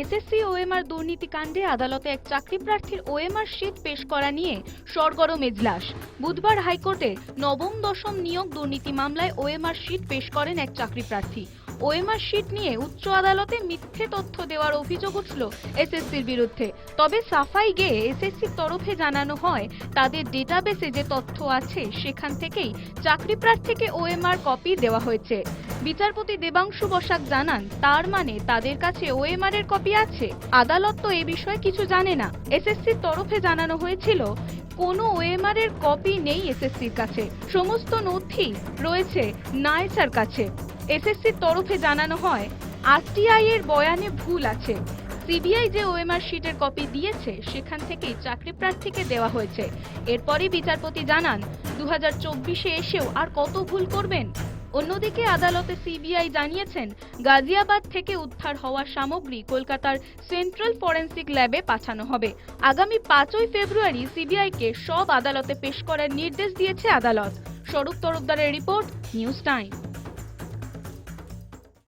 SSC, OMR দুর্নীতিকাণ্ডে আদালতে এক চাকরি প্রার্থীর ওএমআর শীট পেশ করা নিয়ে সরগরম এজলাস। বুধবার হাইকোর্টে নবম দশম নিয়োগ দুর্নীতি মামলায় ওএমআর শীট পেশ করেন এক চাকরি প্রার্থী ওএমআর শীট নিয়ে উচ্চ আদালতে মিথ্যে তথ্য দেওয়ার অভিযোগ উঠল এসএসসির বিরুদ্ধে। তবে সাফাই গেয়ে এসএসসির তরফে জানানো হয়, তাদের ডেটাবেসে যে তথ্য আছে সেখান থেকেই চাকরি প্রার্থীকে ওএমআর কপি দেওয়া হয়েছে। বিচারপতি দেবাংশু বসাক জানান, তার মানে তাদের কাছে ওএমআর এর কপি আছে? আদালত তো এ বিষয়ে কিছু জানে না। এসএসসির তরফে জানানো হয়েছিল, কোনো ওএমআর এর কপি নেই এসএসসির কাছে। সমস্ত নথি রয়েছে নাইসার কাছে। এসএসসির তরফে জানানো হয় আরটিআই এর বয়ানে ভুল আছে। সিবিআই যে ওএমআর শিটের কপি দিয়েছে, সেখান থেকেই চাকরি প্রার্থীকে দেওয়া হয়েছে। এরপরই বিচারপতি জানান দু হাজার এসেও আর কত ভুল করবেন? অন্যদিকে আদালতে সিবিআই জানিয়েছেন, গাজিয়াবাদ থেকে উদ্ধার হওয়া সামগ্রী কলকাতার সেন্ট্রাল ফরেন্সিক ল্যাবে পাঠানো হবে। আগামী পাঁচই ফেব্রুয়ারি সিবিআইকে সব আদালতে পেশ করার নির্দেশ দিয়েছে আদালত। স্বরূপ তরফদারের রিপোর্ট, নিউজ টাইম